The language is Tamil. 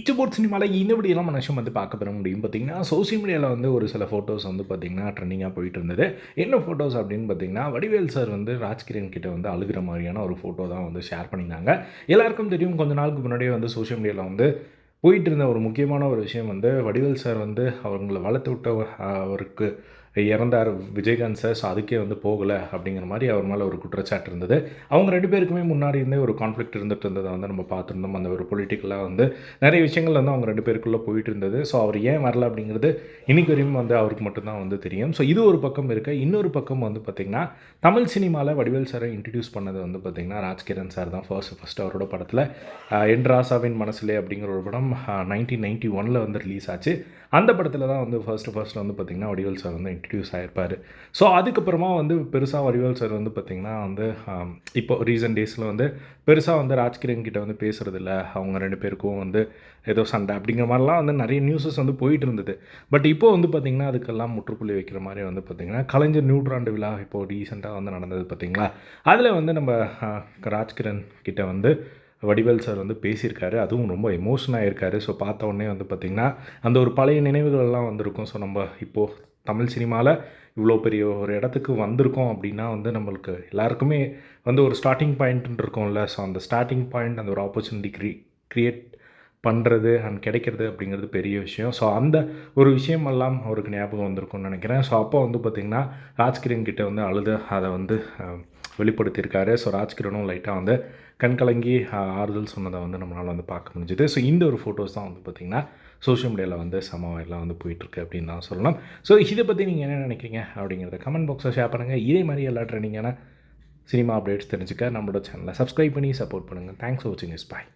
இச்சு போர்ட் சினிமாவில் இந்த மனுஷன் வந்து பார்க்க பெற முடியும். பார்த்தீங்கன்னா சோசியல் மீடியாவில் வந்து ஒரு சில ஃபோட்டோஸ் வந்து பார்த்திங்கன்னா ட்ரெண்டிங்காக போயிட்டு இருந்தது. என்ன ஃபோட்டோஸ் அப்படின்னு பார்த்தீங்கன்னா வடிவேல் சார் வந்து ராஜ்கிரண் கிட்ட வந்து அழுகிற மாதிரியான ஒரு ஃபோட்டோ தான் வந்து ஷேர் பண்ணியிருந்தாங்க. எல்லாருக்கும் தெரியும் கொஞ்ச நாளுக்கு முன்னாடியே வந்து சோஷியல் மீடியாவில் வந்து போயிட்டு இருந்த ஒரு முக்கியமான ஒரு விஷயம் வந்து வடிவேல் சார் வந்து அவங்கள வளர்த்து விட்ட அவருக்கு இறந்தார் விஜயகாந்த் சார் ஸோ அதுக்கே வந்து போகலை அப்படிங்கிற மாதிரி அவர் மேலே ஒரு குற்றச்சாட்டு இருந்தது. அவங்க ரெண்டு பேருக்குமே முன்னாடி இருந்தே ஒரு கான்ஃப்ளிக்ட் இருந்துட்டு இருந்ததை வந்து நம்ம பார்த்துருந்தோம். அந்த ஒரு பொலிட்டிக்கலாக வந்து நிறைய விஷயங்கள் வந்து அவங்க ரெண்டு பேருக்குள்ளே போயிட்டு இருந்தது. ஸோ அவர் ஏன் வரல அப்படிங்கிறது இன்றைக்கு வரையும் வந்து அவருக்கு மட்டும்தான் வந்து தெரியும். ஸோ இது ஒரு பக்கம் இருக்க. இன்னொரு பக்கம் வந்து பார்த்திங்கன்னா தமிழ் சினிமாவில் வடிவேல் சாரை இன்ட்ரடியூஸ் பண்ணது வந்து பார்த்திங்கன்னா ராஜ்கிரண் சார் தான் ஃபர்ஸ்ட் ஃபர்ஸ்ட் அவரோட படத்தில். என் ராசாவின் மனசிலே அப்படிங்கிற ஒரு படம் நைன்டீன் நைன்ட்டி ஒனில் வந்து ரிலீஸ் ஆச்சு. அந்த படத்தில் தான் வந்து ஃபர்ஸ்ட் ஃபர்ஸ்ட் வந்து பார்த்திங்கன்னா வடிவேல் சார் வந்து இன்ட்ரடியூஸ் ஆகிருப்பார் ஸோ அதுக்கப்புறமா வந்து பெருசாக வடிவேல் சார் வந்து பார்த்திங்கன்னா வந்து இப்போ ரீசெண்ட் டேஸில் வந்து பெருசாக வந்து ராஜ்கிரண் கிட்ட வந்து பேசுகிறதில்ல அவங்க ரெண்டு பேருக்கும் வந்து ஏதோ சண்டை அப்படிங்கிற மாதிரிலாம் வந்து நிறைய நியூஸஸ் வந்து போயிட்டு இருந்தது. பட் இப்போ வந்து பார்த்திங்கன்னா அதுக்கெல்லாம் முற்றுப்புள்ளி வைக்கிற மாதிரி வந்து பார்த்திங்கன்னா கலைஞர் நூற்றாண்டு விழா இப்போ ரீசெண்டாக வந்து நடந்தது பார்த்திங்களா அதில் வந்து நம்ம ராஜ்கிரண் கிட்ட வந்து வடிவேல் சார் வந்து பேசியிருக்காரு. அதுவும் ரொம்ப எமோஷனாக இருக்காரு ஸோ பார்த்த உடனே வந்து பார்த்திங்கன்னா அந்த ஒரு பழைய நினைவுகள் எல்லாம் வந்திருக்கும். ஸோ நம்ம இப்போது தமிழ் சினிமாவில் இவ்வளோ பெரிய ஒரு இடத்துக்கு வந்திருக்கோம் அப்படின்னா வந்து நம்மளுக்கு எல்லாருக்குமே வந்து ஒரு ஸ்டார்டிங் பாயிண்ட் இருக்கும்ல. ஸோ அந்த ஸ்டார்டிங் பாயிண்ட் அந்த ஒரு ஆப்பர்ச்சுனிட்டி க்ரி க்ரியேட் பண்ணுறது அண்ட் கிடைக்கிறது அப்படிங்கிறது பெரிய விஷயம். ஸோ அந்த ஒரு விஷயமெல்லாம் அவருக்கு ஞாபகம் வந்திருக்கும்னு நினைக்கிறேன். ஸோ அப்போ வந்து பார்த்திங்கன்னா ராஜ்கிரண் கிட்டே வந்து அழுது அதை வந்து வெளிப்படுத்தியிருக்காரு. ஸோ ராஜ்கிரனும் லைட்டாக வந்து கண் கலங்கி ஆறுதல் சொன்னதை வந்து நம்மளால் வந்து பார்க்க முடிஞ்சுது. ஸோ இந்த ஒரு ஃபோட்டோஸ் தான் வந்து பார்த்திங்கன்னா சோஷியல் மீடியாவில் வந்து சமவாயிலாம் வந்து போயிட்டுருக்கு அப்படின்னு தான் சொல்லலாம் ஸோ இதை பற்றி நீங்கள் என்ன நினைக்கிறீங்க அப்படிங்கிறத கமெண்ட் பாக்ஸில் ஷேர் பண்ணுங்கள் இதே மாதிரி எல்லா ட்ரெண்டிங்கான சினிமா அப்டேட்ஸ் தெரிஞ்சுக்க நம்மளோட சேனலை சப்ஸ்கிரைப் பண்ணி சப்போர்ட் பண்ணுங்கள் தேங்க்ஸ் ஃபார் வாட்சிங் இஸ் பாய்